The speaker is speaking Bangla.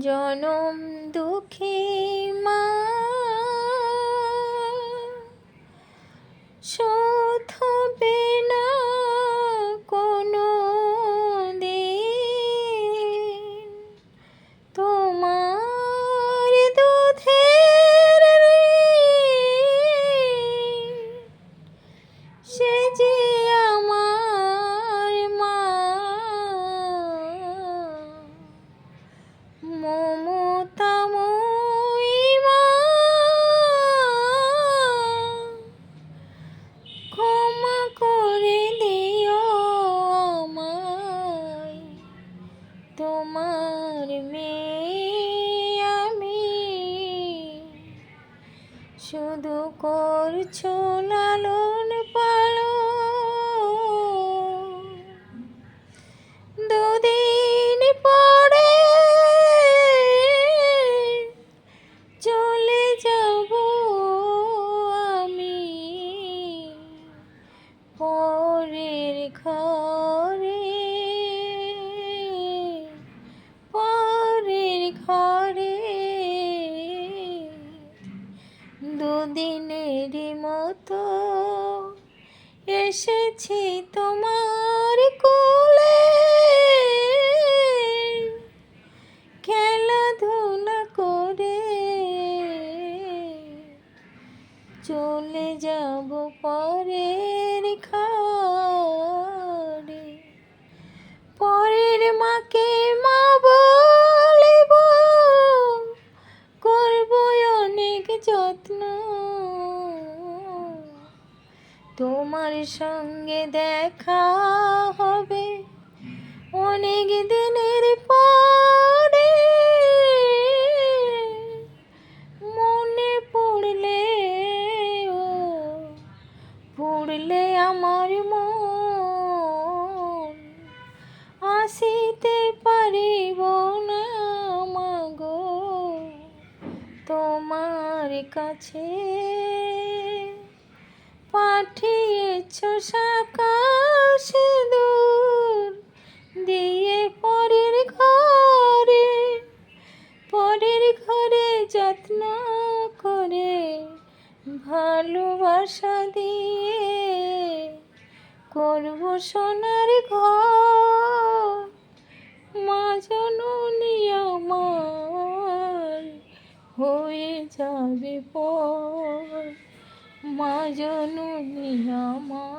জনম দুঃখী মা। শোধবে না কোনো দিন। তোমার দুধের সে যে তোমার মেয়ে আমি। শুধু করছ লালন দুদিনেরই মতো এসেছি তোমার কোলে। খেলাধুলা করে চলে যাব পরের ঘরে পরের মাকে মা বলিব করব অনেক যত্ন তোমার সঙ্গে দেখা হবে। অনেক দিনের পরে মনে পড়লে ও, পড়লে আমার মন। আসিতে পারিব না মাগো, তোমার কাছে পাঠিয়েছ সাকাশ দূর। দিয়ে পরের ঘরে পরের ঘরে যত্ন করে ভালোবাসা দিয়ে করব সোনার ঘর। মা আমার হয়ে যাবে পর। মা জননী আমার